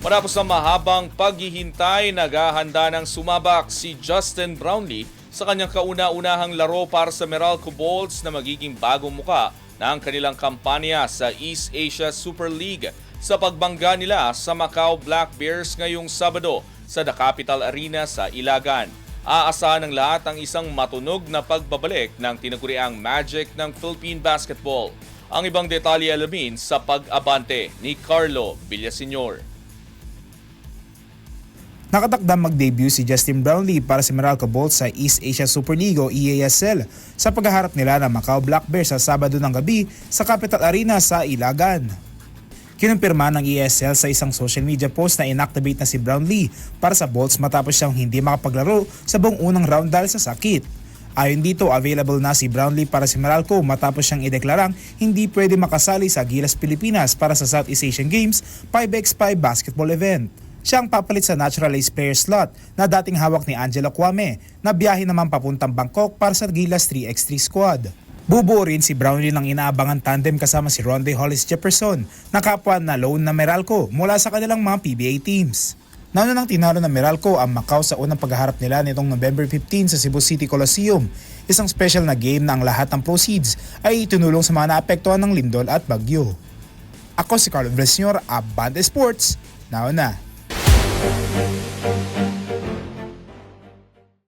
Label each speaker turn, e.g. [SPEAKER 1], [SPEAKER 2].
[SPEAKER 1] Matapos ng mahabang paghihintay, naghahanda ng sumabak si Justin Brownlee sa kanyang kauna-unahang laro para sa Meralco Bolts na magiging bagong muka ng kanilang kampanya sa East Asia Super League sa pagbangga nila sa Macau Black Bears ngayong Sabado sa The Capital Arena sa Ilagan. Aasahan ng lahat ang isang matunog na pagbabalik ng tinaguriang magic ng Philippine basketball. Ang ibang detalye alamin sa pag-abante ni Carlo Villaseñor.
[SPEAKER 2] Nakatakdang mag-debut si Justin Brownlee para sa Meralco Bolts sa East Asia Super League o EASL sa paghaharap nila ng Macau Black Bears sa Sabado ng gabi sa Capital Arena sa Ilagan. Kinumpirma ng ESL sa isang social media post na inactivate na si Brownlee para sa Bolts matapos siyang hindi makapaglaro sa buong unang round dahil sa sakit. Ayon dito, available na si Brownlee para si Meralco matapos siyang ideklarang hindi pwede makasali sa Gilas Pilipinas para sa Southeast Asian Games 5x5 basketball event. Siya ang papalit sa natural ace player slot na dating hawak ni Angelo Kwame na biyahe naman papuntang Bangkok para sa Gilas 3x3 squad. Bubuo rin si Brownlee ng inaabangan tandem kasama si Ronde Hollis Jefferson na kapwa na loan na Meralco mula sa kanilang mga PBA teams. Nauna nang tinalo ng Meralco ang Macau sa unang paghaharap nila nitong November 15 sa Cebu City Coliseum. Isang special na game na ang lahat ng proceeds ay itinulong sa mga naapektuhan ng lindol at bagyo. Ako si Carlo Villaseñor, Abante Sports. Nauna. Thank you.